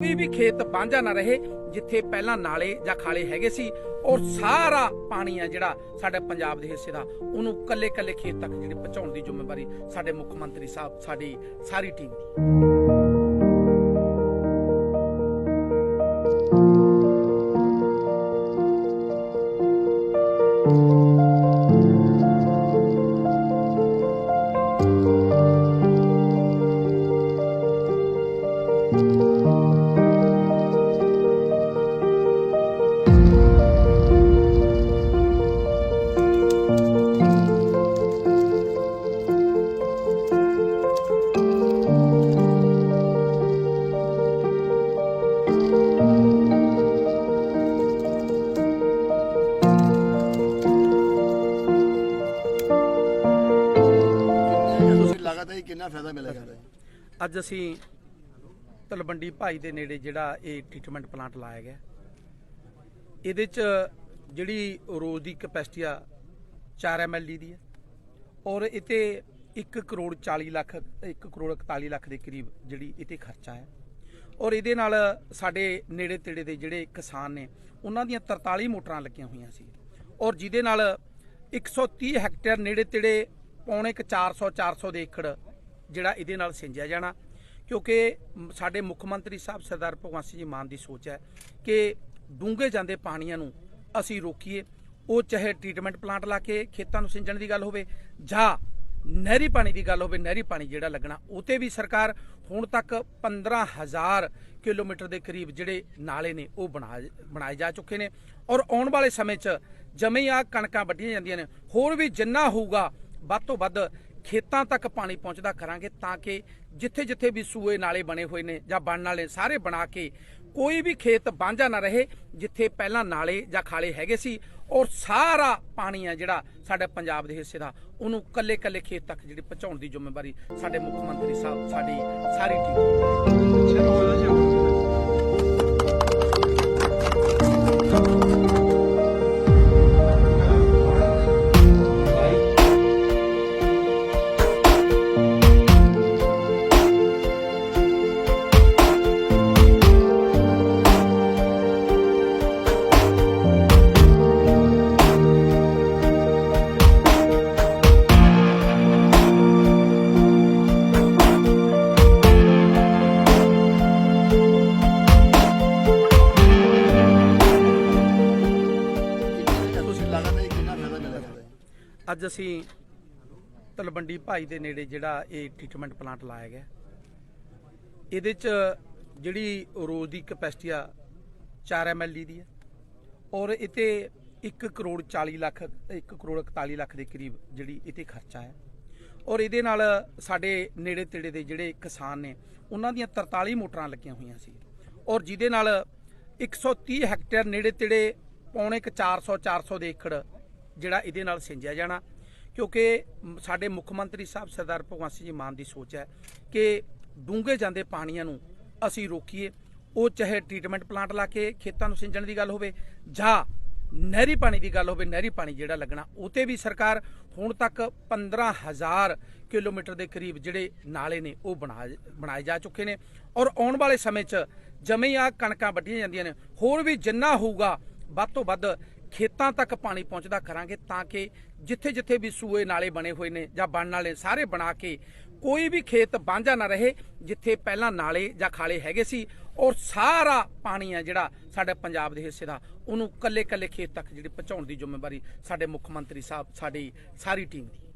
ਕੋਈ ਵੀ ਖੇਤ ਬਾਂਝਾ ਨਾ ਰਹੇ, ਜਿੱਥੇ ਪਹਿਲਾਂ ਨਾਲੇ ਜਾਂ ਖਾਲੇ ਹੈਗੇ ਸੀ, ਔਰ ਸਾਰਾ ਪਾਣੀ ਆ ਜਿਹੜਾ ਸਾਡੇ ਪੰਜਾਬ ਦੇ ਹਿੱਸੇ ਦਾ, ਉਹਨੂੰ ਕੱਲੇ ਕੱਲੇ ਖੇਤ ਤੱਕ ਜਿਹੜੀ ਪਹੁੰਚਾਉਣ ਦੀ ਜ਼ਿੰਮੇਵਾਰੀ ਸਾਡੇ ਮੁੱਖ ਮੰਤਰੀ ਸਾਹਿਬ, ਸਾਡੀ ਸਾਰੀ ਟੀਮ ਦੀ। ਤੁਸੀਂ ਲਗਾਤਾਰ ਹੈ ਕਿੰਨਾ ਫਾਇਦਾ ਮਿਲੇਗਾ ਇਹਦਾ ਅੱਜ ਅਸੀਂ ਤਲਵੰਡੀ ਭਾਈ ਦੇ ਨੇੜੇ ਜਿਹੜਾ ਇਹ ਟ੍ਰੀਟਮੈਂਟ ਪਲਾਂਟ ਲਾਇਆ ਗਿਆ। ਇਹਦੇ ਚ ਜਿਹੜੀ ਰੋਜ਼ ਦੀ ਕਪੈਸਿਟੀ ਆ 4 ਐਮਐਲਡੀ ਦੀ ਹੈ ਔਰ ਇਤੇ 1 ਕਰੋੜ 40 ਲੱਖ 1 ਕਰੋੜ 41 ਲੱਖ ਦੇ ਕਰੀਬ ਜਿਹੜੀ ਇਤੇ ਖਰਚਾ ਹੈ। ਔਰ ਇਹਦੇ ਨਾਲ ਸਾਡੇ ਨੇੜੇ ਤੇੜੇ ਦੇ ਜਿਹੜੇ ਕਿਸਾਨ ਨੇ, ਉਹਨਾਂ ਦੀਆਂ 43 ਮੋਟਰਾਂ ਲੱਗੀਆਂ ਹੋਈਆਂ ਸੀ। ਔਰ ਜਿਹਦੇ ਨਾਲ 130 ਹੈਕਟੇਅਰ ਨੇੜੇ ਤੇੜੇ ਪੌਣੇ ਕ 400 400 ਦੇ ਏਕੜ ਜਿਹੜਾ ਇਹਦੇ ਨਾਲ ਸਿੰਜਿਆ ਜਾਣਾ। ਕਿਉਂਕਿ ਸਾਡੇ ਮੁੱਖ ਮੰਤਰੀ ਸਾਹਿਬ ਸਰਦਾਰ ਭਗਵੰਤ ਸਿੰਘ ਜੀ ਮਾਨ ਦੀ ਸੋਚ ਹੈ ਕਿ ਡੂੰਘੇ ਜਾਂਦੇ ਪਾਣੀਆਂ ਨੂੰ ਅਸੀਂ ਰੋਕੀਏ। ਉਹ ਚਾਹੇ ਟ੍ਰੀਟਮੈਂਟ ਪਲਾਂਟ ਲਾ ਕੇ ਖੇਤਾਂ ਨੂੰ ਸਿੰਜਣ ਦੀ ਗੱਲ ਹੋਵੇ ਜਾਂ ਨਹਿਰੀ ਪਾਣੀ ਦੀ ਗੱਲ ਹੋਵੇ, ਨਹਿਰੀ ਪਾਣੀ ਜਿਹੜਾ ਲੱਗਣਾ, ਉਹ ਤੇ ਵੀ ਸਰਕਾਰ ਹੁਣ ਤੱਕ 15000 ਕਿਲੋਮੀਟਰ ਦੇ ਕਰੀਬ ਜਿਹੜੇ ਨਾਲੇ ਨੇ, ਉਹ ਬਣਾ, ਬਣਾਏ ਜਾ ਚੁੱਕੇ ਨੇ। ਔਰ ਆਉਣ ਵਾਲੇ ਸਮੇਂ 'ਚ ਜਮੇ ਆ ਕਣਕਾਂ ਵੱਢੀਆਂ ਜਾਂਦੀਆਂ ਨੇ। ਹੋਰ ਵੀ ਜਿੰਨਾ ਹੋਊਗਾ ਵੱਧ ਤੋਂ ਵੱਧ ਖੇਤਾਂ ਤੱਕ ਪਾਣੀ ਪਹੁੰਚਦਾ ਕਰਾਂਗੇ ਤਾਂ ਕਿ ਜਿੱਥੇ ਜਿੱਥੇ ਵੀ ਸੂਏ ਨਾਲੇ ਬਣੇ ਹੋਏ ਨੇ ਜਾਂ ਬਣਨ ਵਾਲੇ ਸਾਰੇ ਬਣਾ ਕੇ ਕੋਈ ਵੀ ਖੇਤ ਬਾਂਝਾ ਨਾ ਰਹੇ, ਜਿੱਥੇ ਪਹਿਲਾਂ ਨਾਲੇ ਜਾਂ ਖਾਲੇ ਹੈਗੇ ਸੀ ਔਰ ਸਾਰਾ ਪਾਣੀ ਆ ਜਿਹੜਾ ਸਾਡੇ ਪੰਜਾਬ ਦੇ ਹਿੱਸੇ ਦਾ, ਉਹਨੂੰ ਕੱਲੇ ਕੱਲੇ ਖੇਤ ਤੱਕ ਜਿਹੜੀ ਪਹੁੰਚਾਉਣ ਦੀ ਜ਼ਿੰਮੇਵਾਰੀ ਸਾਡੇ ਮੁੱਖ ਮੰਤਰੀ ਸਾਹਿਬ, ਸਾਡੀ ਸਾਰੀ ਟੀਮ ਅੱਜ ਅਸੀਂ ਤਲਵੰਡੀ ਭਾਈ ਦੇ ਨੇੜੇ ਜਿਹੜਾ ਇਹ ਟ੍ਰੀਟਮੈਂਟ ਪਲਾਂਟ ਲਾਇਆ ਗਿਆ। ਇਹਦੇ ਚ ਜਿਹੜੀ ਰੋਜ਼ ਦੀ ਕਪੈਸਿਟੀ ਆ 4 ਐਮਐਲਡੀ ਦੀ ਹੈ ਔਰ ਇਤੇ 1 ਕਰੋੜ 40 ਲੱਖ 1 ਕਰੋੜ 41 ਲੱਖ ਦੇ ਕਰੀਬ ਜਿਹੜੀ ਇਤੇ ਖਰਚਾ ਹੈ। ਔਰ ਇਹਦੇ ਨਾਲ ਸਾਡੇ ਨੇੜੇ ਤੇੜੇ ਦੇ ਜਿਹੜੇ ਕਿਸਾਨ ਨੇ, ਉਹਨਾਂ ਦੀਆਂ 43 ਮੋਟਰਾਂ ਲੱਗੀਆਂ ਹੋਈਆਂ ਸੀ। ਔਰ ਜਿਹਦੇ ਨਾਲ 130 ਹੈਕਟੇਅਰ ਨੇੜੇ ਤੇੜੇ, ਪੌਣੇ ਕ 400 400 ਦੇ ਏਕੜ ਜਿਹੜਾ ਇਹਦੇ ਨਾਲ ਸਿੰਜਿਆ ਜਾਣਾ। ਕਿਉਂਕਿ ਸਾਡੇ ਮੁੱਖ ਮੰਤਰੀ ਸਾਹਿਬ ਸਰਦਾਰ ਭਗਵੰਤ ਸਿੰਘ ਜੀ ਮਾਨ ਦੀ ਸੋਚ ਹੈ ਕਿ ਡੂੰਘੇ ਜਾਂਦੇ ਪਾਣੀਆਂ ਨੂੰ ਅਸੀਂ ਰੋਕੀਏ, ਉਹ ਚਾਹੇ ਟ੍ਰੀਟਮੈਂਟ ਪਲਾਂਟ ਲਾ ਕੇ ਖੇਤਾਂ ਨੂੰ ਸਿੰਜਣ ਦੀ ਗੱਲ ਹੋਵੇ ਜਾਂ ਨਹਿਰੀ ਪਾਣੀ ਦੀ ਗੱਲ ਹੋਵੇ, ਨਹਿਰੀ ਪਾਣੀ ਜਿਹੜਾ ਲੱਗਣਾ, ਉਹ ਤੇ ਵੀ ਸਰਕਾਰ ਹੁਣ ਤੱਕ 15000 ਕਿਲੋਮੀਟਰ ਦੇ ਕਰੀਬ ਜਿਹੜੇ ਨਾਲੇ ਨੇ, ਉਹ ਬਣਾ ਬਣਾਏ ਜਾ ਚੁੱਕੇ ਨੇ। ਔਰ ਆਉਣ ਵਾਲੇ ਸਮੇਂ 'ਚ ਜਮੇ ਆ ਕਣਕਾਂ ਵੱਢੀਆਂ ਜਾਂਦੀਆਂ ਨੇ। ਹੋਰ ਵੀ ਜਿੰਨਾ ਹੋਊਗਾ, ਵੱਧ ਤੋਂ ਵੱਧ ਖੇਤਾਂ ਤੱਕ ਪਾਣੀ ਪਹੁੰਚਦਾ ਕਰਾਂਗੇ ਤਾਂ ਕਿ ਜਿੱਥੇ ਜਿੱਥੇ ਵੀ ਸੂਏ ਨਾਲੇ ਬਣੇ ਹੋਏ ਨੇ ਜਾਂ ਬਣਨ ਵਾਲੇ ਸਾਰੇ ਬਣਾ ਕੇ ਕੋਈ ਵੀ ਖੇਤ ਬਾਂਝਾ ਨਾ ਰਹੇ, ਜਿੱਥੇ ਪਹਿਲਾਂ ਨਾਲੇ ਜਾਂ ਖਾਲੇ ਹੈਗੇ ਸੀ ਔਰ ਸਾਰਾ ਪਾਣੀ ਆ ਜਿਹੜਾ ਸਾਡੇ ਪੰਜਾਬ ਦੇ ਹਿੱਸੇ ਦਾ, ਉਹਨੂੰ ਕੱਲੇ ਕੱਲੇ ਖੇਤ ਤੱਕ ਜਿਹੜੀ ਪਹੁੰਚਾਉਣ ਦੀ ਜ਼ਿੰਮੇਵਾਰੀ ਸਾਡੇ ਮੁੱਖ ਮੰਤਰੀ ਸਾਹਿਬ, ਸਾਡੀ ਸਾਰੀ ਟੀਮ ਦੀ।